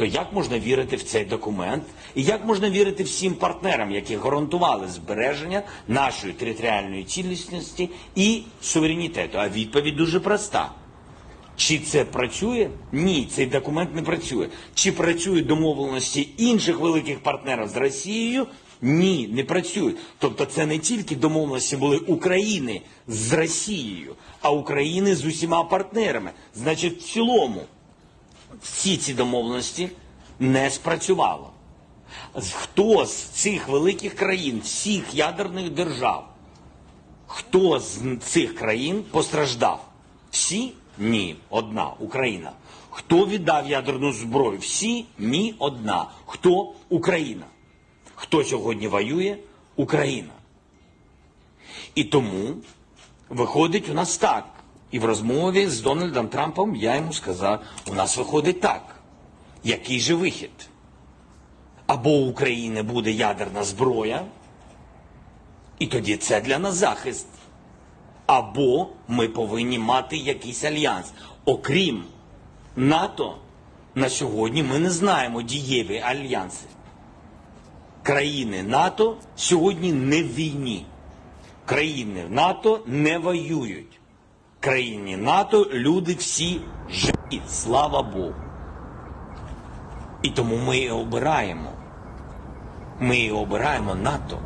то як можна вірити в цей документ? І як можна вірити всім партнерам, які гарантували збереження нашої територіальної цілісності і суверенітету? А відповідь дуже проста. Чи це працює? Ні, цей документ не працює. Чи працюють домовленості інших великих партнерів з Росією? Ні, не працюють. Тобто це не тільки домовленості були України з Росією, а України з усіма партнерами. Значить, в цілому всі ці домовленості не спрацювало. Хто з цих великих країн, всіх ядерних держав, Хто з цих країн постраждав? Всі? Ні, одна Україна. Хто віддав ядерну зброю? Всі? Ні, одна. Хто? Україна. Хто сьогодні воює? Україна. І тому виходить у нас так. І в розмові з Дональдом Трампом я йому сказав: у нас виходить так. Який же вихід? Або у України буде ядерна зброя, і тоді це для нас захист. Або ми повинні мати якийсь альянс. Окрім НАТО, на сьогодні ми не знаємо дієві альянси. Країни НАТО сьогодні не в війні. Країни НАТО не воюють. Країні НАТО люди всі живі, слава Богу. І тому ми і обираємо. Ми і обираємо НАТО.